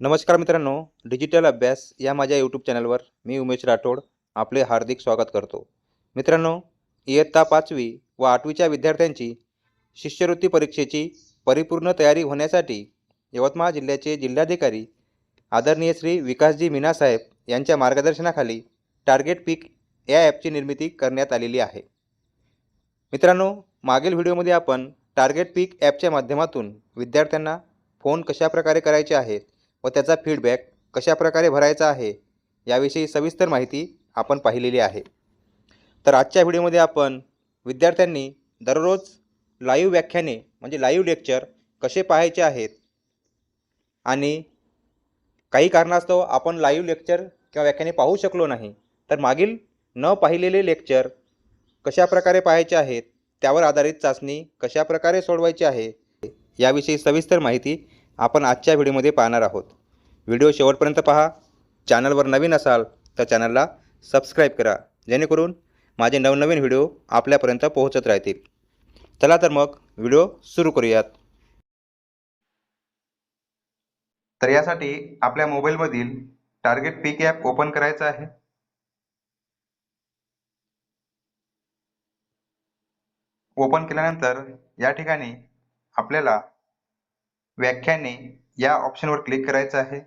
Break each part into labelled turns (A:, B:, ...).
A: नमस्कार मित्रांनो डिजिटल अभ्यास या माझ्या यूट्यूब चॅनलवर मी उमेश राठोड आपले हार्दिक स्वागत करतो. मित्रांनो इयत्ता पाचवी व आठवीच्या विद्यार्थ्यांची शिष्यवृत्ती परीक्षेची परिपूर्ण तयारी होण्यासाठी यवतमाळ जिल्ह्याचे जिल्हाधिकारी आदरणीय श्री विकासजी मीनासाहेब यांच्या मार्गदर्शनाखाली टार्गेट पीक या ॲपची निर्मिती करण्यात आलेली आहे. मित्रांनो मागील व्हिडिओमध्ये आपण टार्गेट पीक ॲपच्या माध्यमातून विद्यार्थ्यांना फोन कशाप्रकारे करायचे आहेत व त्याचा फीडबॅक कशाप्रकारे भरायचा आहे याविषयी सविस्तर माहिती आपण पाहिलेली आहे. तर आजच्या व्हिडिओमध्ये आपण विद्यार्थ्यांनी दररोज लाईव्ह व्याख्याने म्हणजे लाईव्ह लेक्चर कसे पाहायचे आहेत आणि काही कारणास्तव आपण लाईव्ह लेक्चर किंवा व्याख्याने पाहू शकलो नाही तर मागील न पाहिलेले लेक्चर कशाप्रकारे पाहायचे आहेत त्यावर आधारित चाचणी कशाप्रकारे सोडवायची आहे याविषयी सविस्तर माहिती आपण आजच्या व्हिडिओमध्ये पाहणार आहोत. व्हिडिओ शेवटपर्यंत पहा. चॅनलवर नवीन असाल तर चॅनलला सबस्क्राईब करा. जेणेकरून माझे नवनवीन व्हिडिओ आपल्यापर्यंत पोहोचत राहतील. चला तर मग व्हिडिओ सुरू करूयात. तर यासाठी आपल्या मोबाईलमधील टार्गेट पीक ॲप ओपन करायचं आहे. ओपन केल्यानंतर या ठिकाणी आपल्याला व्याख्याने या ऑप्शनवर क्लिक करायचं आहे.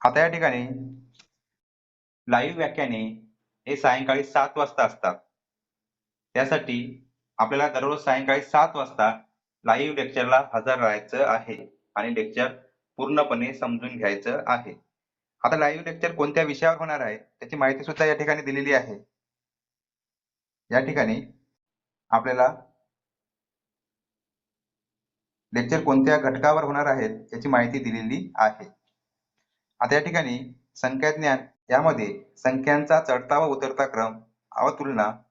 A: आता या ठिकाणी लाईव्ह व्याख्याने हे सायंकाळी सात वाजता असतात. त्यासाठी आपल्याला दररोज सायंकाळी सात वाजता लाईव्ह लेक्चरला हजर राहायचं आहे आणि लेक्चर पूर्णपणे समजून घ्यायचं आहे. आता लाईव्ह लेक्चर कोणत्या विषयावर होणार आहे त्याची माहिती सुद्धा या ठिकाणी दिलेली आहे. या ठिकाणी आपल्याला लेक्चर कोणत्या घटकावर होणार आहेत याची माहिती दिलेली आहे. आता या ठिकाणी संख्याज्ञान यामध्ये संख्यांचा चढता व उतरता क्रम व तुलना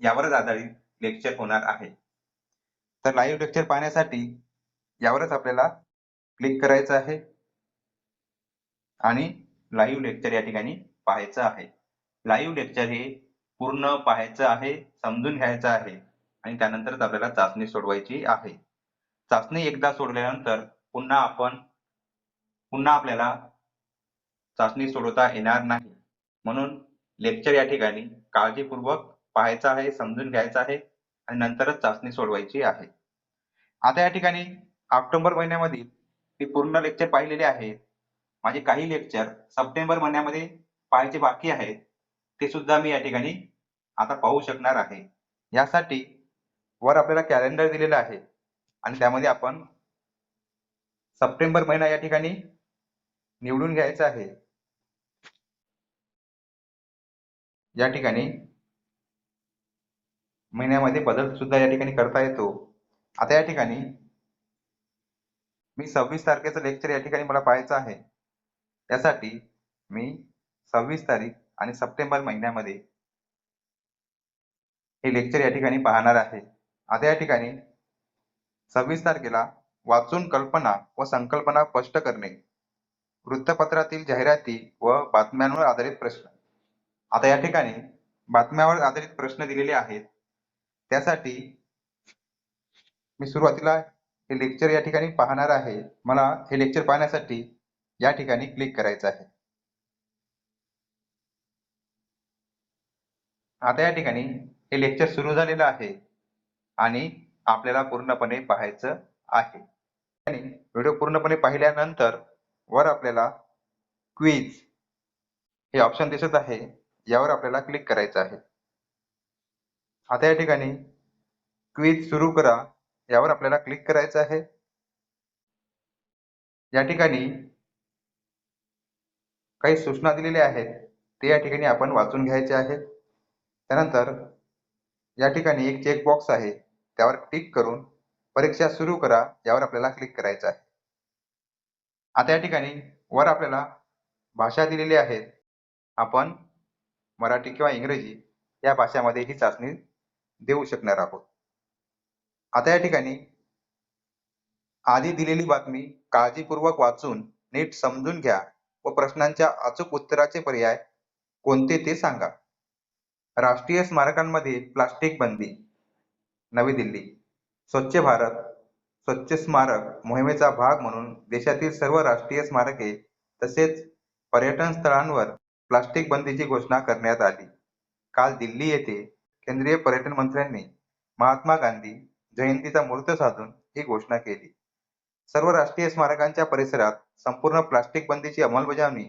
A: यावरच आधारित लेक्चर होणार आहे. तर लाईव्ह लेक्चर पाहण्यासाठी यावरच आपल्याला क्लिक करायचं आहे. आणि लाईव्ह लेक्चर या ठिकाणी पाहायचं आहे. लाईव्ह लेक्चर हे पूर्ण पाहायचं आहे समजून घ्यायचं आहे. आणि त्यानंतरच आपल्याला चाचणी सोडवायची आहे. चाचणी एकदा सोडल्यानंतर पुन्हा आपण पुन्हा आपल्याला चाचणी सोडवता येणार नाही. म्हणून लेक्चर या ठिकाणी काळजीपूर्वक पाहायचं आहे समजून घ्यायचं आहे आणि नंतरच चाचणी सोडवायची आहे. आता या ठिकाणी ऑक्टोबर महिन्यामधील मी पूर्ण लेक्चर पाहिलेले आहेत माझे काही लेक्चर सप्टेंबर महिन्यामध्ये पाहायचे बाकी आहेत ते सुद्धा मी या ठिकाणी आता पाहू शकणार आहे. यासाठी वर आपल्याला कॅलेंडर दिलेला आहे. आणि त्यामध्ये आपण सप्टेंबर महिना या ठिकाणी निवडून घ्यायचा आहे. या ठिकाणी महिन्यामध्ये बदल सुद्धा या ठिकाणी करता येतो. आता या ठिकाणी मी सव्वीस तारखेचं लेक्चर या ठिकाणी मला पाहायचं आहे. त्यासाठी मी सव्वीस तारीख आणि सप्टेंबर महिन्यामध्ये हे लेक्चर या ठिकाणी पाहणार आहे. आता या ठिकाणी सव्वीस तारखेला वाचून कल्पना व संकल्पना स्पष्ट करणे. वृत्तपत्रातील जाहिराती व बातम्यांवर आधारित प्रश्न. आता या ठिकाणी बातम्यावर आधारित प्रश्न दिलेले आहेत. त्यासाठी मी सुरुवातीला हे लेक्चर या ठिकाणी पाहणार आहे. मला हे लेक्चर पाहण्यासाठी या ठिकाणी क्लिक करायचं आहे. आता या ठिकाणी हे लेक्चर सुरू झालेलं आहे. आणि आपल्याला पूर्णपणे पाहायचं आहे. आणि व्हिडिओ पूर्णपणे पाहिल्यानंतर वर आपल्याला क्विज हे ऑप्शन दिसत आहे. यावर आपल्याला क्लिक करायचं आहे. आता या ठिकाणी क्विज सुरू करा. यावर आपल्याला क्लिक करायचं आहे. या ठिकाणी काही सूचना दिलेल्या आहेत. ते या ठिकाणी आपण वाचून घ्यायचे आहेत. त्यानंतर या ठिकाणी एक चेकबॉक्स आहे. त्यावर क्लिक करून परीक्षा सुरू करा यावर आपल्याला क्लिक करायचं आहे. आता या ठिकाणी वर आपल्याला भाषा दिलेली आहेत. आपण मराठी किंवा इंग्रजी या भाषामध्ये ही चाचणी देऊ शकणार आहोत. आता या ठिकाणी आधी दिलेली बातमी काळजीपूर्वक वाचून नीट समजून घ्या व प्रश्नांच्या अचूक उत्तराचे पर्याय कोणते ते सांगा. राष्ट्रीय स्मारकांमध्ये प्लास्टिक बंदी नवी दिल्ली स्वच्छ भारत स्वच्छ स्मारक मोहिमेचा भाग म्हणून देशातील सर्व राष्ट्रीय स्मारके तसेच पर्यटन स्थळांवर प्लास्टिक बंदीची घोषणा करण्यात आली. काल दिल्ली येथे केंद्रीय पर्यटन मंत्र्यांनी महात्मा गांधी जयंतीचा मुहूर्त साधून ही घोषणा केली. सर्व राष्ट्रीय स्मारकांच्या परिसरात संपूर्ण प्लास्टिक बंदीची अंमलबजावणी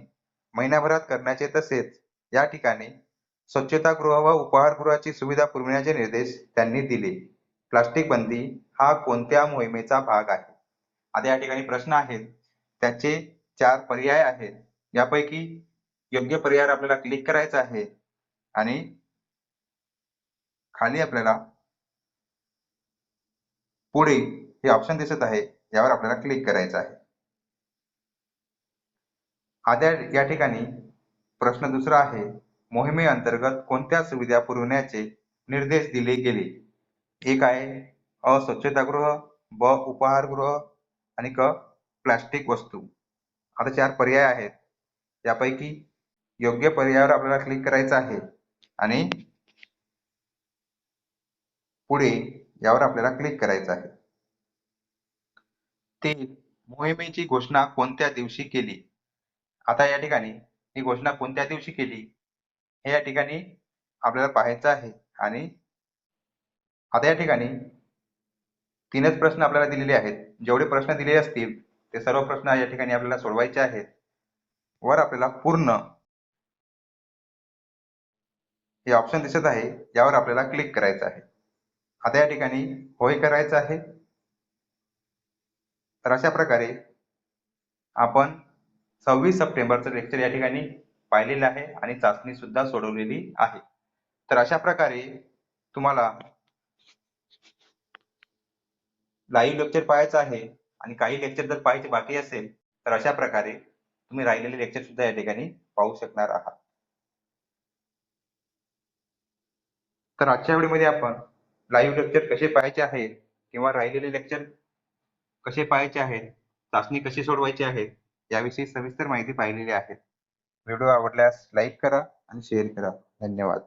A: महिन्याभरात करण्याचे तसेच या ठिकाणी स्वच्छतागृह व उपाहारगृहाची सुविधा पुरविण्याचे निर्देश त्यांनी दिले. प्लास्टिक बंदी हा कोणत्या मोहिमेचा भाग आहे? आता या ठिकाणी प्रश्न आहेत. त्याचे चार पर्याय आहेत. यापैकी योग्य पर्याय आपल्याला क्लिक करायचा आहे आणि खाली आपल्याला पुढे हे ऑप्शन दिसत आहे यावर आपल्याला क्लिक करायचं आहे. आता या ठिकाणी प्रश्न दुसरा आहे. मोहिमेअंतर्गत कोणत्या सुविधा पुरवण्याचे निर्देश दिले गेले? एक आहे अ. स्वच्छतागृह, ब. उपाहारगृह आणि क. प्लास्टिक वस्तू. आता चार पर्याय आहेत. यापैकी योग्य पर्यायावर आपल्याला क्लिक करायचं आहे आणि पुढे यावर आपल्याला क्लिक करायचं आहे. तीन. मोहिमेची घोषणा कोणत्या दिवशी केली? आता या ठिकाणी ही घोषणा कोणत्या दिवशी केली हे या ठिकाणी आपल्याला पाहायचं आहे आणि आता या ठिकाणी तीनच प्रश्न आपल्याला दिलेले आहेत. जेवढे प्रश्न दिलेले असतील ते सर्व प्रश्न या ठिकाणी आपल्याला सोडवायचे आहेत. वर आपल्याला पूर्ण हे ऑप्शन दिसत आहे यावर आपल्याला क्लिक करायचं आहे. आता या ठिकाणी होय करायचं आहे. तर अशा प्रकारे आपण सव्वीस सप्टेंबरचं लेक्चर या ठिकाणी पाहिलेलं आहे आणि चाचणी सुद्धा सोडवलेली आहे. तर अशा प्रकारे तुम्हाला लाईव्ह लेक्चर पाहायचं आहे आणि काही लेक्चर जर पाहायचे बाकी असेल तर अशा प्रकारे तुम्ही राहिलेले लेक्चर सुद्धा या ठिकाणी पाहू शकणार आहात. तर आजच्या व्हिडिओमध्ये आपण लाईव्ह लेक्चर कसे पाहायचे आहेत किंवा राहिलेले लेक्चर कसे पाहायचे आहेत, चाचणी कशी सोडवायची आहे याविषयी सविस्तर माहिती पाहिलेली आहे. व्हिडिओ आवडल्यास लाईक करा आणि शेअर करा. धन्यवाद.